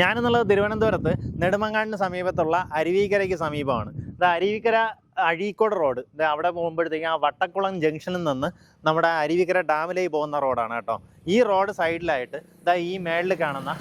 ഞാനെന്നുള്ളത് തിരുവനന്തപുരത്ത് നെടുമങ്ങാടിന് സമീപത്തുള്ള അരുവിക്കരയ്ക്ക് സമീപമാണ്. ഇത് അരുവിക്കര അഴീക്കോട് റോഡ്. ഇത് അവിടെ പോകുമ്പോഴത്തേക്കും ആ വട്ടക്കുളം ജംഗ്ഷനിൽ നിന്ന് നമ്മുടെ അരുവിക്കര ഡാമിലേക്ക് പോകുന്ന റോഡാണ് കേട്ടോ. ഈ റോഡ് സൈഡിലായിട്ട് ഇതാ ഈ മേളിൽ കാണുന്ന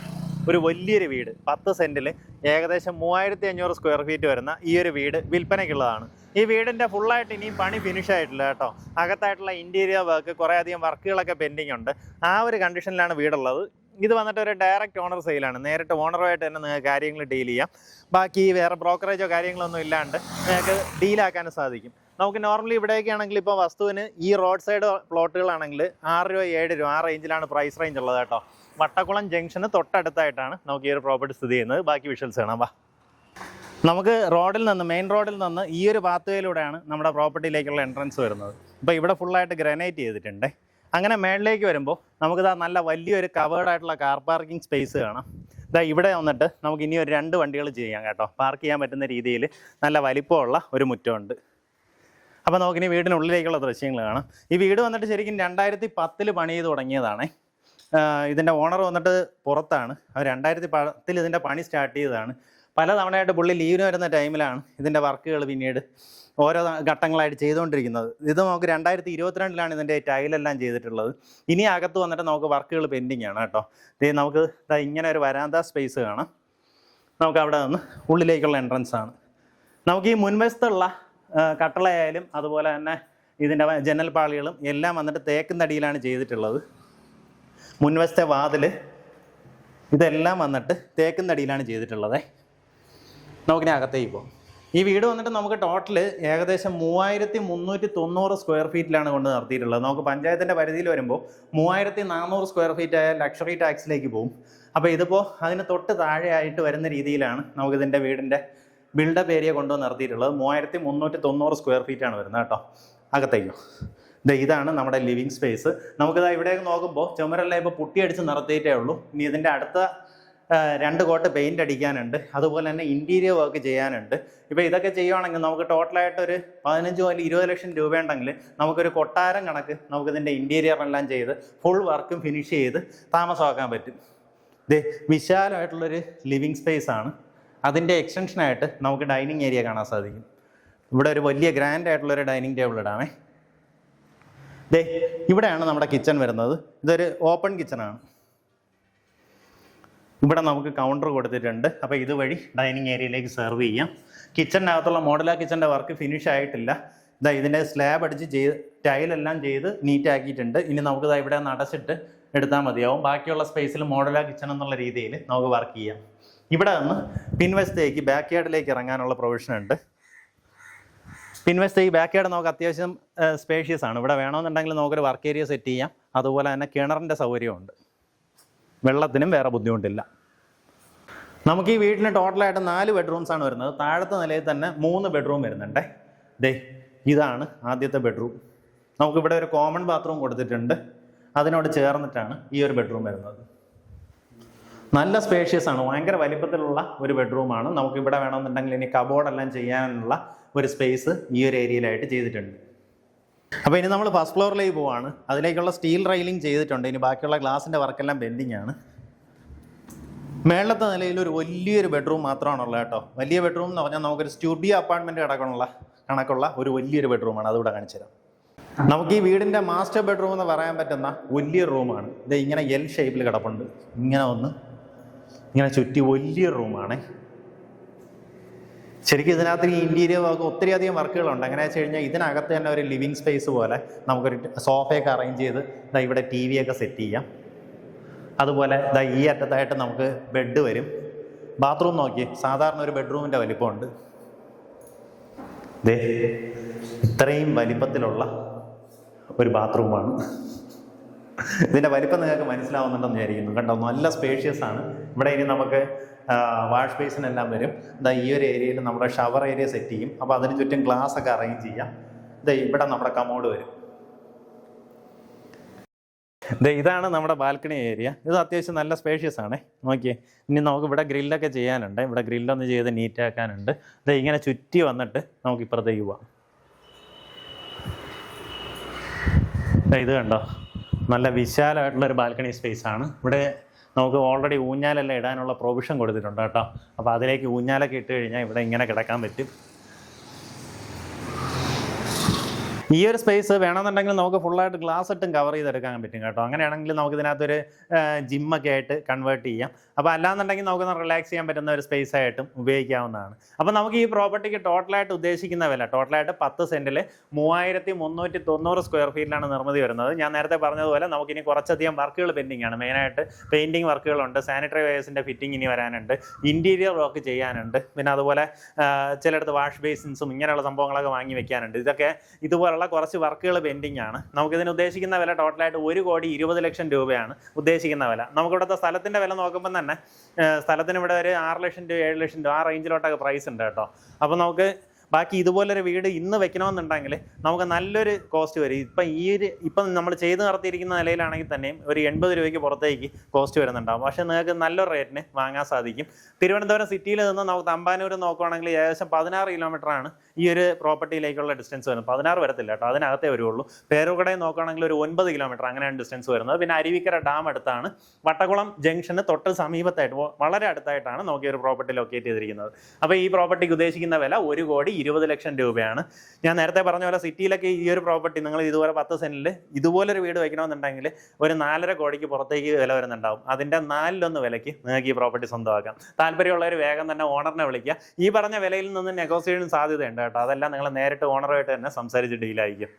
ഒരു വലിയൊരു വീട്. പത്ത് സെന്റിൽ ഏകദേശം മൂവായിരത്തി അഞ്ഞൂറ് സ്ക്വയർ ഫീറ്റ് വരുന്ന ഈ ഒരു വീട് വിൽപ്പനയ്ക്കുള്ളതാണ്. ഈ വീടിന്റെ ഫുള്ളായിട്ട് ഇനിയും പണി ഫിനിഷ് ആയിട്ടില്ല കേട്ടോ. അകത്തായിട്ടുള്ള ഇന്റീരിയർ വർക്ക് കുറേ അധികം വർക്കുകളൊക്കെ പെൻഡിങ് ഉണ്ട്. ആ ഒരു കണ്ടീഷനിലാണ് വീടുള്ളത്. ഇത് വന്നിട്ട് ഒരു ഡയറക്റ്റ് ഓണർ സെയിലാണ് നേരിട്ട് ഓണറുമായിട്ട് തന്നെ നിങ്ങൾക്ക് കാര്യങ്ങൾ ഡീൽ ചെയ്യാം. ബാക്കി വേറെ ബ്രോക്കറേജോ കാര്യങ്ങളൊന്നും ഇല്ലാണ്ട് നിങ്ങൾക്ക് ഡീലാക്കാനും സാധിക്കും. നമുക്ക് നോർമലി ഇവിടെയൊക്കെ ആണെങ്കിൽ ഇപ്പോൾ വസ്തുവിന് ഈ റോഡ് സൈഡ് പ്ലോട്ടുകളാണെങ്കിൽ ആറ് രൂപ ഏഴ് രൂപ ആ റേഞ്ചിലാണ് പ്രൈസ് റേഞ്ച് ഉള്ളത് കേട്ടോ. വട്ടക്കുളം ജംഗ്ഷന് തൊട്ടടുത്തായിട്ടാണ് നമുക്ക് ഈ ഒരു പ്രോപ്പർട്ടി സ്ഥിതി ചെയ്യുന്നത്. ബാക്കി വിഷ്വൽസ് കാണാം. വാ. നമുക്ക് റോഡിൽ നിന്ന് മെയിൻ റോഡിൽ നിന്ന് ഈ ഒരു പാത്വേയിലൂടെയാണ് നമ്മുടെ പ്രോപ്പർട്ടിയിലേക്കുള്ള എൻട്രൻസ് വരുന്നത്. അപ്പോൾ ഇവിടെ ഫുള്ളായിട്ട് ഗ്രനൈറ്റ് ചെയ്തിട്ടുണ്ട്. അങ്ങനെ മേളിലേക്ക് വരുമ്പോൾ നമുക്കിതാ നല്ല വലിയൊരു കവേർഡ് ആയിട്ടുള്ള കാർ പാർക്കിംഗ് സ്പേസ് കാണാം. ഇതാ ഇവിടെ വന്നിട്ട് നമുക്ക് ഇനി ഒരു രണ്ട് വണ്ടികൾ ചെയ്യാം കേട്ടോ. പാർക്ക് ചെയ്യാൻ പറ്റുന്ന രീതിയിൽ നല്ല വലിപ്പമുള്ള ഒരു മുറ്റമുണ്ട്. അപ്പോൾ നമുക്കിനി വീടിനുള്ളിലേക്കുള്ള ദൃശ്യങ്ങൾ കാണാം. ഈ വീട് വന്നിട്ട് ശരിക്കും രണ്ടായിരത്തി പത്തിൽ പണി ചെയ്ത് തുടങ്ങിയതാണേ. ഇതിന്റെ ഓണർ വന്നിട്ട് പുറത്താണ്. അവർ രണ്ടായിരത്തി പത്തിൽ ഇതിന്റെ പണി സ്റ്റാർട്ട് ചെയ്തതാണ്. പല തവണയായിട്ട് പുള്ളി ലീവിന് വരുന്ന ടൈമിലാണ് ഇതിന്റെ വർക്കുകൾ പിന്നീട് ഓരോ ഘട്ടങ്ങളായിട്ട് ചെയ്തുകൊണ്ടിരിക്കുന്നത്. ഇത് നമുക്ക് രണ്ടായിരത്തി ഇരുപത്തിരണ്ടിലാണ് ഇതിന്റെ ടൈലെല്ലാം ചെയ്തിട്ടുള്ളത്. ഇനി അകത്ത് വന്നിട്ട് നമുക്ക് വർക്കുകൾ പെൻഡിങ് ആണ് കേട്ടോ. ഇത് നമുക്ക് ഇങ്ങനെ ഒരു വരാന്ത സ്പേസ് കാണാം. നമുക്ക് അവിടെ നിന്ന് ഉള്ളിലേക്കുള്ള എൻട്രൻസ് ആണ്. നമുക്ക് ഈ മുൻവശത്തുള്ള കട്ടളയായാലും അതുപോലെ തന്നെ ഇതിന്റെ വ- ജനൽ പാളികളും എല്ലാം വന്നിട്ട് തേക്കുന്നടിയിലാണ് ചെയ്തിട്ടുള്ളത്. മുൻവശത്തെ വാതിൽ ഇതെല്ലാം വന്നിട്ട് തേക്കുന്ന അടിയിലാണ് ചെയ്തിട്ടുള്ളത്. നമുക്കിനി അകത്തേക്ക് പോകും. ഈ വീട് വന്നിട്ട് നമുക്ക് ടോട്ടൽ ഏകദേശം മൂവായിരത്തി മുന്നൂറ്റി തൊണ്ണൂറ് സ്ക്വയർ ഫീറ്റിലാണ് കൊണ്ട് നിർത്തിയിട്ടുള്ളത്. നമുക്ക് പഞ്ചായത്തിന്റെ പരിധിയിൽ വരുമ്പോൾ മൂവായിരത്തി നാനൂറ് സ്ക്വയർ ഫീറ്റ് ആയ ലക്ഷറി ടാക്സിലേക്ക് പോകും. അപ്പോൾ ഇതിപ്പോൾ അതിന് തൊട്ട് താഴെയായിട്ട് വരുന്ന രീതിയിലാണ് നമുക്കിതിന്റെ വീടിന്റെ ബിൽഡപ്പ് ഏരിയ കൊണ്ടുവന്ന് നിർത്തിയിട്ടുള്ളത്. മൂവായിരത്തി മുന്നൂറ്റി തൊണ്ണൂറ് സ്ക്വയർ ഫീറ്റാണ് വരുന്നത് കേട്ടോ. അകത്തേക്കോ ഇതാണ് നമ്മുടെ ലിവിങ് സ്പേസ് നമുക്കിതാ ഇവിടെയൊക്കെ നോക്കുമ്പോൾ ചുമരെല്ലാം ഇപ്പോൾ പുട്ടിയടിച്ച് നിർത്തിയിട്ടേ ഉള്ളൂ. ഇനി ഇതിന്റെ അടുത്ത രണ്ട് കോട്ട് പെയിന്റ് അടിക്കാനുണ്ട്. അതുപോലെ തന്നെ ഇന്റീരിയർ വർക്ക് ചെയ്യാനുണ്ട്. ഇപ്പോൾ ഇതൊക്കെ ചെയ്യുവാണെങ്കിൽ നമുക്ക് ടോട്ടലായിട്ട് ഒരു പതിനഞ്ച് മുതൽ ഇരുപത് ലക്ഷം രൂപ ഉണ്ടെങ്കിൽ നമുക്കൊരു കൊട്ടാരം കണക്ക് നമുക്കിതിന്റെ ഇന്റീരിയർ എല്ലാം ചെയ്ത് ഫുൾ വർക്കും ഫിനിഷ് ചെയ്ത് താമസമാക്കാൻ പറ്റും. ഇത് വിശാലമായിട്ടുള്ളൊരു ലിവിങ് സ്പേസ് ആണ്. അതിന്റെ എക്സ്റ്റൻഷനായിട്ട് നമുക്ക് ഡൈനിങ് ഏരിയ കാണാൻ സാധിക്കും. ഇവിടെ ഒരു വലിയ ഗ്രാൻഡ് ആയിട്ടുള്ളൊരു ഡൈനിങ് ടേബിൾ ഇടാമേ. ദേ ഇവിടെയാണ് നമ്മുടെ കിച്ചൺ വരുന്നത്. ഇതൊരു ഓപ്പൺ കിച്ചണാണ് ഇവിടെ നമുക്ക് കൗണ്ടർ കൊടുത്തിട്ടുണ്ട്. അപ്പോൾ ഇതുവഴി ഡൈനിങ് ഏരിയയിലേക്ക് സെർവ് ചെയ്യാം. കിച്ചണിനകത്തുള്ള മോഡലാ കിച്ചന്റെ വർക്ക് ഫിനിഷ് ആയിട്ടില്ല. ഇതാ ഇതിന്റെ സ്ലാബ് അടിച്ച് ചെയ്ത് ടൈലെല്ലാം ചെയ്ത് നീറ്റ് ആക്കിയിട്ടുണ്ട്. ഇനി നമുക്ക് ഇതാ ഇവിടെ നടച്ചിട്ട് എടുത്താൽ മതിയാവും. ബാക്കിയുള്ള സ്പേസിൽ മോഡലാ കിച്ചൺ എന്നുള്ള രീതിയിൽ നമുക്ക് വർക്ക് ചെയ്യാം. ഇവിടെ നിന്ന് പിൻവശത്തേക്ക് ബാക്ക് യാർഡിലേക്ക് ഇറങ്ങാനുള്ള പ്രൊവിഷൻ ഉണ്ട്. പിൻവശത്തേക്ക് ബാക്ക് യാർഡ് നമുക്ക് അത്യാവശ്യം സ്പേഷ്യസ് ആണ്. ഇവിടെ വേണമെന്നുണ്ടെങ്കിൽ നമുക്കൊരു വർക്ക് ഏരിയ സെറ്റ് ചെയ്യാം. അതുപോലെ തന്നെ കിണറിന്റെ സൗകര്യമുണ്ട്. വെള്ളത്തിനും വേറെ ബുദ്ധിമുട്ടില്ല. നമുക്ക് ഈ വീട്ടിന് ടോട്ടലായിട്ട് നാല് ബെഡ്റൂംസ് ആണ് വരുന്നത്. താഴത്തെ നിലയിൽ തന്നെ മൂന്ന് ബെഡ്റൂം വരുന്നുണ്ടേ. ദേ ഇതാണ് ആദ്യത്തെ ബെഡ്റൂം നമുക്കിവിടെ ഒരു കോമൺ ബാത്റൂം കൊടുത്തിട്ടുണ്ട്. അതിനോട് ചേർന്നിട്ടാണ് ഈ ഒരു ബെഡ്റൂം വരുന്നത്. നല്ല സ്പേഷ്യസ് ആണ്. ഭയങ്കര വലിപ്പത്തിലുള്ള ഒരു ബെഡ്റൂമാണ് നമുക്ക് ഇവിടെ വേണമെന്നുണ്ടെങ്കിൽ ഇനി കബോർഡെല്ലാം ചെയ്യാനുള്ള ഒരു സ്പേസ് ഈ ഒരു ഏരിയയിലായിട്ട് ചെയ്തിട്ടുണ്ട്. അപ്പോൾ ഇനി നമ്മൾ ഫസ്റ്റ് ഫ്ലോറിലേക്ക് പോവാണ്. അതിലേക്കുള്ള സ്റ്റീൽ റെയിലിംഗ് ചെയ്തിട്ടുണ്ട്. ഇനി ബാക്കിയുള്ള ഗ്ലാസിന്റെ വർക്കെല്ലാം പെൻഡിങ് ആണ്. മേളത്തെ നിലയിൽ ഒരു വലിയൊരു ബെഡ്റൂം മാത്രമാണുള്ളത് കേട്ടോ. വലിയ ബെഡ്റൂം എന്ന് പറഞ്ഞാൽ നമുക്കൊരു സ്റ്റുഡിയോ അപ്പാർട്ട്മെന്റ് കിടക്കണുള്ള കണക്കുള്ള ഒരു വലിയൊരു ബെഡ്റൂമാണ് അതിവിടെ കാണിച്ചു തരാം. നമുക്ക് ഈ വീടിന്റെ മാസ്റ്റർ ബെഡ്റൂം എന്ന് പറയാൻ പറ്റുന്ന വലിയ റൂമാണ് ഇത് ഇങ്ങനെ എൽ ഷേപ്പിൽ കിടപ്പുണ്ട്. ഇങ്ങനെ ഒന്ന് ഇങ്ങനെ ചുറ്റി വലിയ റൂമാണേ. ശരിക്കും ഇതിനകത്ത് ഈ ഇന്റീരിയർ വർക്ക് ഒത്തിരി അധികം വർക്കുകളുണ്ട് അങ്ങനെ വെച്ച് കഴിഞ്ഞാൽ ഇതിനകത്ത് തന്നെ ഒരു ലിവിങ് സ്പേസ് പോലെ നമുക്കൊരു സോഫയൊക്കെ അറേഞ്ച് ചെയ്ത് ദാ ഇവിടെ ടി വി ഒക്കെ സെറ്റ് ചെയ്യാം. അതുപോലെ ഇതാ ഈ അറ്റത്തായിട്ട് നമുക്ക് ബെഡ് വരും. ബാത്റൂം നോക്കി സാധാരണ ഒരു ബെഡ്റൂമിന്റെ വലിപ്പമുണ്ട്. ദേ ഇത്രയും വലിപ്പത്തിലുള്ള ഒരു ബാത്റൂമാണ് ഇതിന്റെ വലിപ്പം നിങ്ങൾക്ക് മനസ്സിലാവുന്നുണ്ടെന്ന് വിചാരിക്കുന്നു. കണ്ടോ നല്ല സ്പേഷ്യസ് ആണ്. ഇവിടെ ഇനി നമുക്ക് വാഷ് ബേസിനെല്ലാം വരും. ഇതാ ഈ ഒരു ഏരിയയിൽ നമ്മുടെ ഷവർ ഏരിയ സെറ്റ് ചെയ്യും. അപ്പോൾ അതിന് ചുറ്റും ഗ്ലാസ് ഒക്കെ അറേഞ്ച് ചെയ്യാം. ഇതാ ഇവിടെ നമ്മുടെ കമോഡ് വരും. ഇതാണ് നമ്മുടെ ബാൽക്കണി ഏരിയ ഇത് അത്യാവശ്യം നല്ല സ്പേഷ്യസ് ആണ്. നോക്കിയേ. ഇനി നമുക്ക് ഇവിടെ ഗ്രില്ലൊക്കെ ചെയ്യാനുണ്ട്. ഇവിടെ ഗ്രില്ലൊന്ന് ചെയ്ത് നീറ്റാക്കാനുണ്ട് ദേ ഇങ്ങനെ ചുറ്റി വന്നിട്ട് നമുക്ക് ഇപ്പുറത്തേക്ക് പോവാം. ഇത് കണ്ടോ? നല്ല വിശാലമായിട്ടുള്ള ഒരു ബാൽക്കണി സ്പേസ് ആണ്. ഇവിടെ നമുക്ക് ഓൾറെഡി ഊഞ്ഞാലെല്ലാം ഇടാനുള്ള പ്രൊവിഷൻ കൊടുത്തിട്ടുണ്ട് കേട്ടോ. അപ്പോൾ അതിലേക്ക് ഊഞ്ഞാലൊക്കെ ഇട്ട് കഴിഞ്ഞാൽ ഇവിടെ ഇങ്ങനെ കിടക്കാൻ പറ്റും. ഈ ഒരു സ്പേസ് വേണമെന്നുണ്ടെങ്കിൽ നമുക്ക് ഫുള്ളായിട്ട് ഗ്ലാസ് ഇട്ടും കവർ ചെയ്തെടുക്കാൻ പറ്റും കേട്ടോ. അങ്ങനെയാണെങ്കിൽ നമുക്ക് ഇതിനകത്തൊരു ജിമ്മൊക്കെ ആയിട്ട് കൺവേർട്ട് ചെയ്യാം. അപ്പോൾ അല്ലാന്നുണ്ടെങ്കിൽ നമുക്ക് റിലാക്സ് ചെയ്യാൻ പറ്റുന്ന ഒരു സ്പേസ് ആയിട്ടും ഉപയോഗിക്കാവുന്നതാണ്. അപ്പോൾ നമുക്ക് ഈ പ്രോപ്പർട്ടിക്ക് ടോട്ടലായിട്ട് ഉദ്ദേശിക്കുന്ന വില ടോട്ടലായിട്ട് പത്ത് സെന്റിൽ മൂവായിരത്തി മുന്നൂറ്റി തൊണ്ണൂറ് സ്ക്വയർ ഫീറ്റിലാണ് നിർമ്മിതി വരുന്നത്. ഞാൻ നേരത്തെ പറഞ്ഞതുപോലെ നമുക്കിനി കുറച്ചധികം വർക്കുകൾ പെൻഡിങ് ആണ്. മെയിനായിട്ട് പെയിന്റിങ് വർക്കുകളുണ്ട് സാനിറ്ററി വേഴ്സിന്റെ ഫിറ്റിംഗ് ഇനി വരാനുണ്ട് ഇന്റീരിയർ വർക്ക് ചെയ്യാനുണ്ട്. പിന്നെ അതുപോലെ ചിലയിടത്ത് വാഷ് ബേസിൻസും ഇങ്ങനെയുള്ള സംഭവങ്ങളൊക്കെ വാങ്ങി വെക്കാനുണ്ട്. ഇതൊക്കെ ഇതുപോലുള്ള കുറച്ച് വർക്കുകൾ പെൻഡിങ് ആണ്. നമുക്കിതിന് ഉദ്ദേശിക്കുന്ന വില ടോട്ടലായിട്ട് ഒരു കോടി ഇരുപത് ലക്ഷം രൂപയാണ് ഉദ്ദേശിക്കുന്ന വില. നമുക്കിവിടുത്തെ സ്ഥലത്തിന്റെ വില നോക്കുമ്പോൾ തന്നെ സ്ഥലത്തിന് ഇവിടെ ഒരു ആറ് ലക്ഷം രൂപ ഏഴ് ലക്ഷം രൂപ ആ റേഞ്ചിലോട്ടൊക്കെ പ്രൈസ് ഉണ്ട് കേട്ടോ. അപ്പോൾ നമുക്ക് ബാക്കി ഇതുപോലൊരു വീട് ഇന്ന് വെക്കണമെന്നുണ്ടെങ്കിൽ നമുക്ക് നല്ലൊരു കോസ്റ്റ് വരും. ഇപ്പം ഈ ഒരു ഇപ്പം നമ്മൾ ചെയ്ത് നടത്തിയിരിക്കുന്ന നിലയിലാണെങ്കിൽ തന്നെയും ഒരു എൺപത് രൂപയ്ക്ക് പുറത്തേക്ക് കോസ്റ്റ് വരുന്നുണ്ടാവും. പക്ഷേ നിങ്ങൾക്ക് നല്ലൊരു റേറ്റിന് വാങ്ങാൻ സാധിക്കും. തിരുവനന്തപുരം സിറ്റിയിൽ നിന്ന് നമുക്ക് തമ്പാനൂർ നോക്കുകയാണെങ്കിൽ ഏകദേശം പതിനാറ് കിലോമീറ്ററാണ് ഈ ഒരു പ്രോപ്പർട്ടിയിലേക്കുള്ള ഡിസ്റ്റൻസ് വരുന്നത്. പതിനാറ് വരത്തില്ല കേട്ടോ. അതിനകത്തേ വരുള്ളൂ പേരുകടയിൽ നോക്കുകയാണെങ്കിൽ ഒരു ഒൻപത് കിലോമീറ്റർ അങ്ങനെയാണ് ഡിസ്റ്റൻസ് വരുന്നത്. പിന്നെ അരുവിക്കര ഡാം അടുത്താണ്. വട്ടകുളം ജംഗ്ഷന് തൊട്ട് സമീപത്തായിട്ട് വളരെ അടുത്തായിട്ടാണ് നമുക്ക് ഈ ഒരു പ്രോപ്പർട്ടി ലൊക്കേറ്റ് ചെയ്തിരിക്കുന്നത്. അപ്പോൾ ഈ പ്രോപ്പർട്ടിക്ക് ഉദ്ദേശിക്കുന്ന വില ഒരു കോടി ഇരുപത് ലക്ഷം രൂപയാണ്. ഞാൻ നേരത്തെ പറഞ്ഞ പോലെ സിറ്റിയിലൊക്കെ ഈ ഒരു പ്രോപ്പർട്ടി നിങ്ങൾ ഇതുപോലെ പത്ത് സെന്റിൽ ഇതുപോലൊരു വീട് വയ്ക്കണമെന്നുണ്ടെങ്കിൽ ഒരു നാലര കോടിക്ക് പുറത്തേക്ക് വില വരുന്നുണ്ടാവും. അതിന്റെ നാലിലൊന്ന് വിലയ്ക്ക് നിങ്ങൾക്ക് ഈ പ്രോപ്പർട്ടി സ്വന്തമാക്കാം. താല്പര്യമുള്ളവർ വേഗം തന്നെ ഓണറിനെ വിളിക്കുക. ഈ പറഞ്ഞ വിലയിൽ നിന്ന് നെഗോസിയേഷൻ സാധ്യതയുണ്ട് കേട്ടോ. അതെല്ലാം നിങ്ങൾ നേരിട്ട് ഓണറുമായിട്ട് തന്നെ സംസാരിച്ച് ഡീലായിരിക്കും